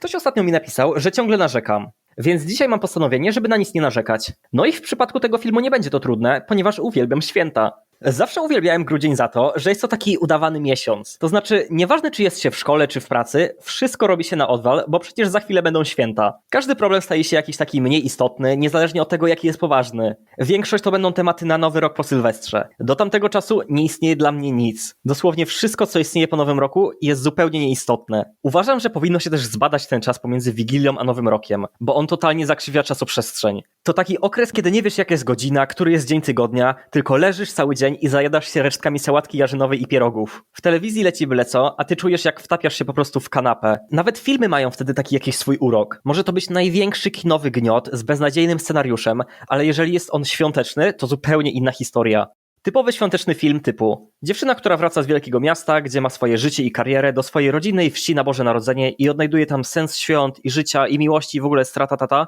Ktoś ostatnio mi napisał, że ciągle narzekam. Więc dzisiaj mam postanowienie, żeby na nic nie narzekać. No i w przypadku tego filmu nie będzie to trudne, ponieważ uwielbiam święta. Zawsze uwielbiałem grudzień za to, że jest to taki udawany miesiąc. To znaczy, nieważne czy jest się w szkole czy w pracy, wszystko robi się na odwal, bo przecież za chwilę będą święta. Każdy problem staje się jakiś taki mniej istotny, niezależnie od tego, jaki jest poważny. Większość to będą tematy na nowy rok po Sylwestrze. Do tamtego czasu nie istnieje dla mnie nic. Dosłownie wszystko, co istnieje po nowym roku, jest zupełnie nieistotne. Uważam, że powinno się też zbadać ten czas pomiędzy Wigilią a Nowym Rokiem, bo on totalnie zakrzywia czasoprzestrzeń. To taki okres, kiedy nie wiesz, jaka jest godzina, który jest dzień tygodnia, tylko leżysz cały dzień i zajadasz się resztkami sałatki jarzynowej i pierogów. W telewizji leci byle co, a ty czujesz, jak wtapiasz się po prostu w kanapę. Nawet filmy mają wtedy taki jakiś swój urok. Może to być największy kinowy gniot z beznadziejnym scenariuszem, ale jeżeli jest on świąteczny, to zupełnie inna historia. Typowy świąteczny film typu dziewczyna, która wraca z wielkiego miasta, gdzie ma swoje życie i karierę, do swojej rodzinnej wsi na Boże Narodzenie i odnajduje tam sens świąt i życia i miłości i w ogóle strata tata.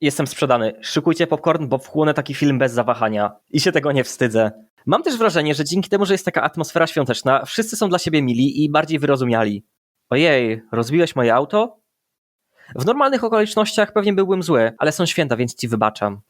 Jestem sprzedany. Szykujcie popcorn, bo wchłonę taki film bez zawahania. I się tego nie wstydzę. Mam też wrażenie, że dzięki temu, że jest taka atmosfera świąteczna, wszyscy są dla siebie mili i bardziej wyrozumiali. Ojej, rozbiłeś moje auto? W normalnych okolicznościach pewnie byłbym zły, ale są święta, więc ci wybaczam.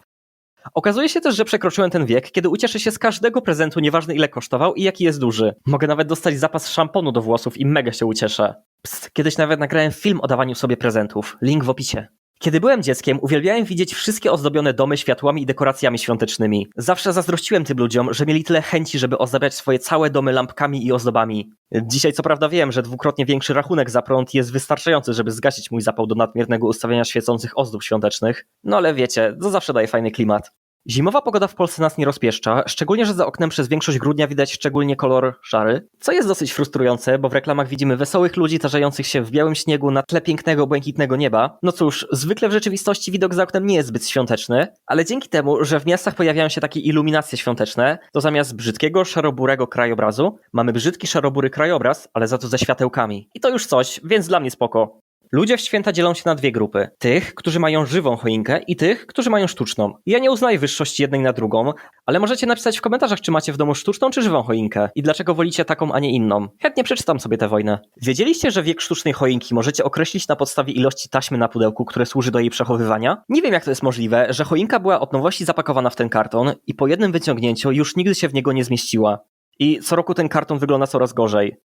Okazuje się też, że przekroczyłem ten wiek, kiedy ucieszę się z każdego prezentu, nieważne ile kosztował i jaki jest duży. Mogę nawet dostać zapas szamponu do włosów i mega się ucieszę. Psst, kiedyś nawet nagrałem film o dawaniu sobie prezentów. Link w opisie. Kiedy byłem dzieckiem, uwielbiałem widzieć wszystkie ozdobione domy światłami i dekoracjami świątecznymi. Zawsze zazdrościłem tym ludziom, że mieli tyle chęci, żeby ozdabiać swoje całe domy lampkami i ozdobami. Dzisiaj co prawda wiem, że dwukrotnie większy rachunek za prąd jest wystarczający, żeby zgasić mój zapał do nadmiernego ustawiania świecących ozdób świątecznych. No ale wiecie, to zawsze daje fajny klimat. Zimowa pogoda w Polsce nas nie rozpieszcza, szczególnie, że za oknem przez większość grudnia widać szczególnie kolor szary, co jest dosyć frustrujące, bo w reklamach widzimy wesołych ludzi tarzających się w białym śniegu na tle pięknego, błękitnego nieba. No cóż, zwykle w rzeczywistości widok za oknem nie jest zbyt świąteczny, ale dzięki temu, że w miastach pojawiają się takie iluminacje świąteczne, to zamiast brzydkiego, szaroburego krajobrazu, mamy brzydki, szarobury krajobraz, ale za to ze światełkami. I to już coś, więc dla mnie spoko. Ludzie w święta dzielą się na dwie grupy. Tych, którzy mają żywą choinkę i tych, którzy mają sztuczną. Ja nie uznaję wyższości jednej na drugą, ale możecie napisać w komentarzach, czy macie w domu sztuczną czy żywą choinkę i dlaczego wolicie taką, a nie inną. Chętnie przeczytam sobie tę wojnę. Wiedzieliście, że wiek sztucznej choinki możecie określić na podstawie ilości taśmy na pudełku, które służy do jej przechowywania? Nie wiem, jak to jest możliwe, że choinka była od nowości zapakowana w ten karton i po jednym wyciągnięciu już nigdy się w niego nie zmieściła. I co roku ten karton wygląda coraz gorzej.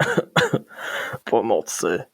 Pomocy.